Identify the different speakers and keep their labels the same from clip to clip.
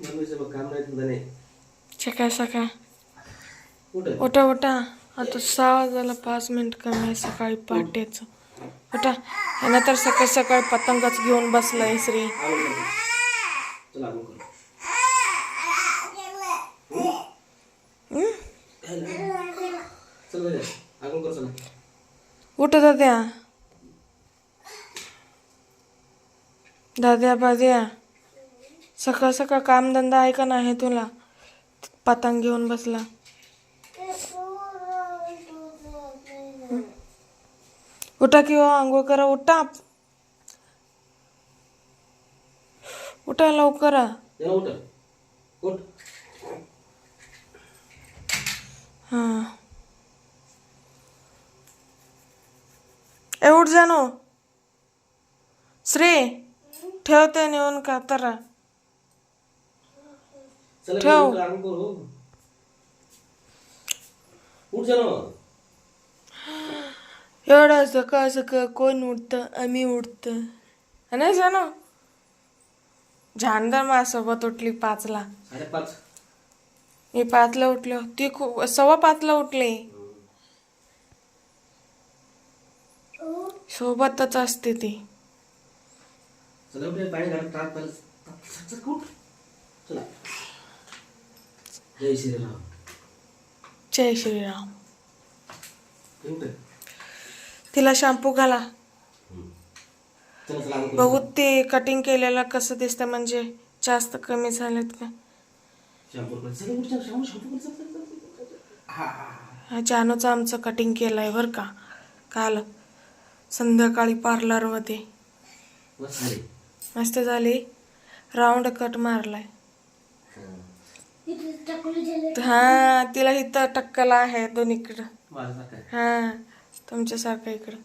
Speaker 1: नाही
Speaker 2: सकाळ उठा उठा. आता सहा वाजायला पाच मिनिट कमी आहे सकाळी पहाटेचं. उठा. आणि तर सकाळ सकाळ पतंगच घेऊन बसलाय श्री. उठ दाद्या. दाद्या बाद्या. सकाळ सकाळ कामधंदा आहे का नाही तुला. पतंग घेऊन बसला. उठा किंवा आंघोळ करा. उठा. उठा लवकर. हा. ए उठ जानो. श्री ठेवते नेऊन का? तर. ठेव. एवढं सकाळ सकाळ कोण उठतं आम्ही उठतं नाही जानो झांदर माझ्यासोबत उठली पाचला मी पाचला उठलो ती खूप सव्वा पाचला उठले सोबतच असते ती
Speaker 1: चला उठ पाणी घालत त्रास झाला चल उठ चला जय श्रीराम.
Speaker 2: जय श्रीराम. तिला शॅम्पू घाला. बघू ते कटिंग केलेलं कसं दिसतं म्हणजे जास्त कमी झालेत का.
Speaker 1: हा
Speaker 2: जानूचं आमचं कटिंग केलंय बरं का. काल संध्याकाळी पार्लरमध्ये मस्त झाली. राऊंड कट मारलाय. हा तिला इथं टक्कल आहे दोन्हीकडं. हा तुमच्यासारखं इकडं.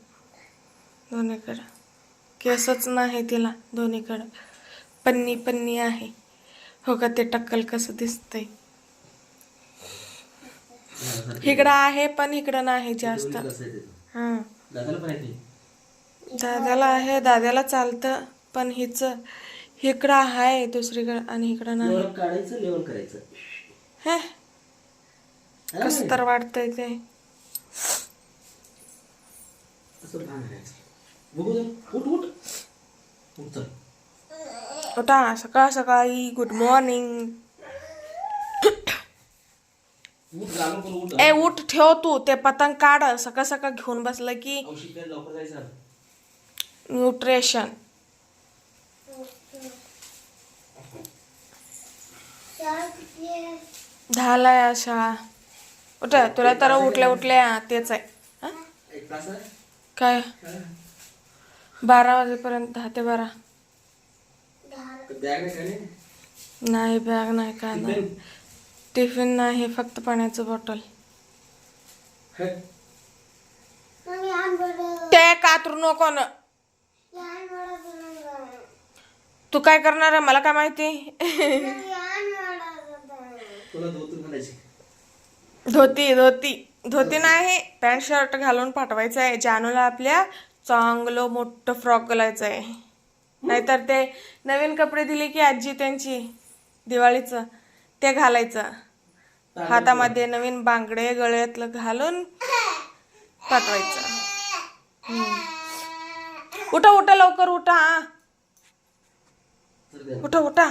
Speaker 2: दोन्हीकडं. केसच नाही तिला दोन्हीकडं. पन्नी पन्नी आहे. हो का ते टक्कल कसं दिसतंय? इकडं आहे. पण इकडं नाही जास्त? हा.
Speaker 1: दादाला आहे
Speaker 2: दादाला चालतं पण हिच इकडं आहे दुसरीकडं आणि इकडं नाही. हे? कसं तर वाटतंय ते.
Speaker 1: उठ
Speaker 2: सकाळ सकाळी. गुड मॉर्निंग
Speaker 1: उठ लागून करू उठ.
Speaker 2: ए उठ. ठेव तू. ते पतंग काढ. सकाळ सकाळ घेऊन बसलं की न्यूट्रिशन झालाय आज शाळा उठ तुला तर उठल्या उठल्या तेच आहे. हा?
Speaker 1: एक तास आहे?
Speaker 2: काय? बारा वाजेपर्यंत दहा ते बारा.
Speaker 1: नाही?
Speaker 2: बॅग नाही काय नाही.
Speaker 1: टिफिन?
Speaker 2: नाही फक्त पाण्याचं बॉटल.
Speaker 1: हे,
Speaker 2: ते कातरू नको ना? तू काय करणार आहे मला काय माहिती?
Speaker 1: तुला घालायची
Speaker 2: धोती धोती. धोती नाही पॅन्ट शर्ट घालून पाठवायचं आहे. जानूला आपल्या चांगलं मोठं फ्रॉक घालायचं आहे. नाहीतर ते नवीन कपडे दिले की आजी त्यांची दिवाळीचं ते घालायचं. हातामध्ये नवीन बांगडे गळ्यातलं घालून पाठवायचं. उठा उठा लवकर उठा. उठा उठा.